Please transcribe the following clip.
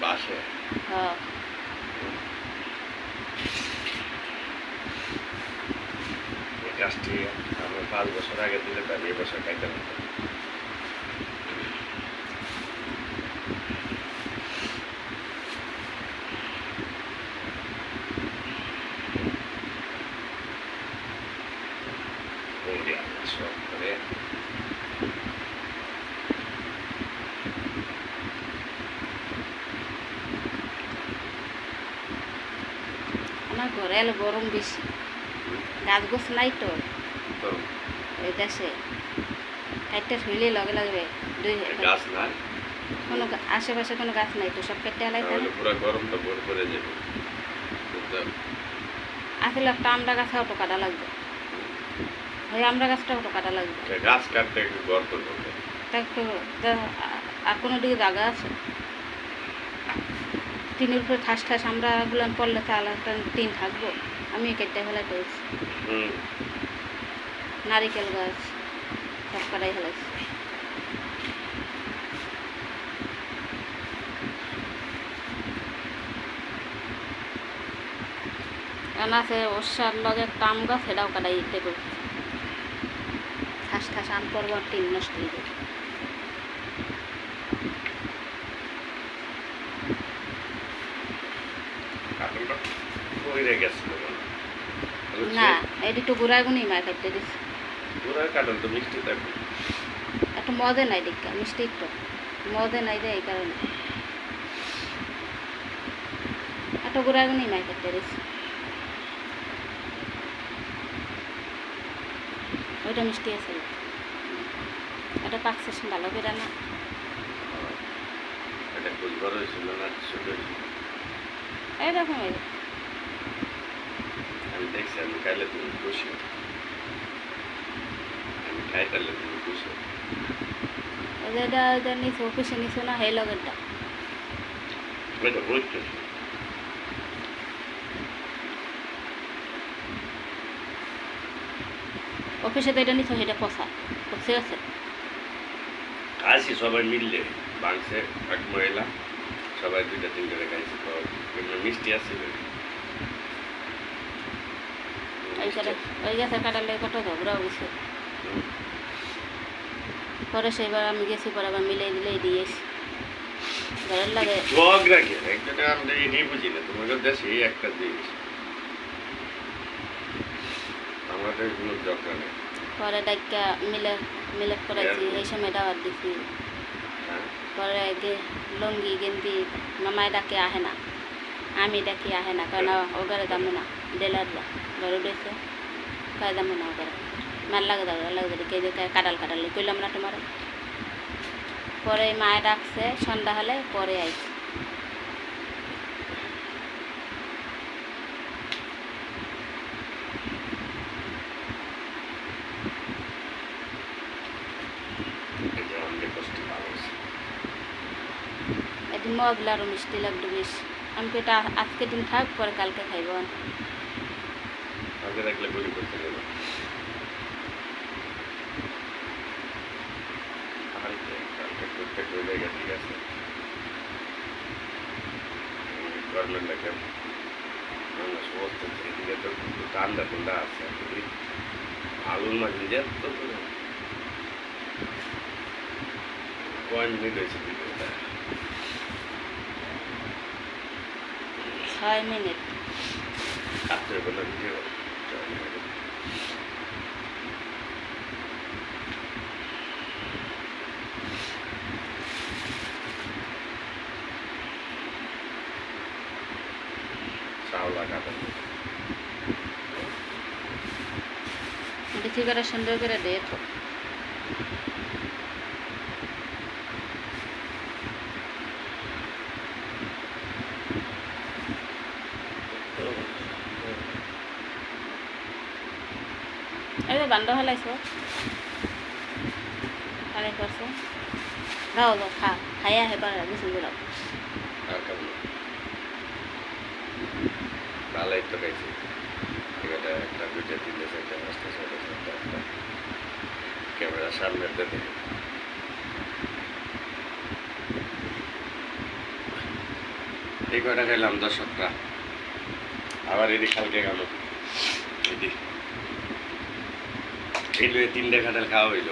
বাসে হ্যাঁ আমরা পাঁচ বছর আগে দিলে বছর খাইতে পারতাম এলো গরম বেশি। গাছ গোছ নাই তো। ওই দেশে। কাটতে শুইলে লগে লাগবে দুই গাছ নাই? কোনো আশেপাশে কোনো গাছ নাই তো সব কেটে আলাই তাহলে পুরো গরমটা ভোর করে যাবে আসলে একটা আমরা গাছ অটো কাটা লাগবে। ওই আমরা গাছটা অটো কাটা লাগবে। গাছ কাটতে গর্ত করবে। তা একটু আর কোনো দিকে জায়গা আছে? টিনের উপরে ঠাস ঠাস আমরা গুলান পড়লে তাহলে একটা টিন থাকব। আমি কেটে ফেলাই পেয়েছি হুম। নারিকেল গাছ সব কাটাই এখন আছে ওষার লগে একটা আম গাছ সেটাও কাটাই দিতে করছি। ঠাস ঠাস আম পর্ব টিন নষ্ট হয়ে গেছিল না এটি একটু গুড়াগুনি মায় কাটতে দিচ্ছি পুরো কাটন তো মিষ্টি থাকবে। একটু মদে নাই দেখা মিষ্টি একটু। মদে নাই রে এই কারণে। একটু গুড়াগুনি মায় কাটতে দিচ্ছি ওইটা মিষ্টি আছে। এটা পাকছে ভালো করে না। এটা খুব হয়েছিল না এই আমি দেখছি আমি খাইলে তুমি খুশি। আমি খাই তাহলে তুমি খুশি। এটা এটা নিছো অফিসে নিছো না সেই লগেরটা? এটা বুঝতে অফিসে তো এটা নিছো সেটা পচা। পচে আছে? খাইছি সবাই মিললে বাংছে এক মহিলা সবাই দুইটা তিনটা করে খাইছি তো মিষ্টি আছে ওই গাছের কাটালে কত ঝগড়া হয়েছে পরে সেবার আমি গেছি পরে আবার মিলাই দিলেই দিয়েছি ঘরের লাগে জগ রাখি একজনে আমরা এটাই বুঝি না তোমাকে দেশে একটা জিনিস। আমাদের কোনো জগ নেই। পরে ডাক্কা মিলে মিলে করাইছি এই সময় দাওয়াত দিছি। হ্যাঁ। পরে লুঙ্গি গেঞ্জি মামাই ডাকে আহে না। আমি ডাকি আহে না কারণ ও ঘরে না। ডেলাররা ঘরে উঠেছে কে যাব না ও ঘরে। মার লাগে দাও লাগে দাও কে যে কাটাল কাটাল কইলাম না তোমার। পরে মায়ে ডাকছে, সন্ধ্যা হলে পরে আইছে এটা আমাদের কষ্ট ভালো আছে মজলা আরও মিষ্টি লাগবে বেশ আমি এটা আজকে দিন থাক, পরে কালকে খাইব আগে রাখলে গুলি করতে গেল কালকে কালকে করতে চলে গেছে ঠিক আছে গভর্নমেন্ট লাগে আমরা সমস্ত এদিকে তো ঠান্ডা ঠান্ডা আছে যদি আলুর মাঝে যে তো কয় মিনিট হয়েছে ভিডিওটা ছয় মিনিট রাত্রে কোনো ভিডিও বেশি করে সুন্দর করে দে তো এই বান্ধ হেলাইছো খালাই করছ যাও যাও খা হেবার গোসল করে আর কেমন ভালোই তো খাইছি এখানে একটা দুইটা তিনটে চারটে পাঁচটা ছয়টা সাতটা আটটা ক্যামেরা সামনে দেখে এই কয়টা খাইলাম দর্শকরা আবার এদিক কালকে গেল লয়ে তিনটে খাটাল খাওয়া হইল।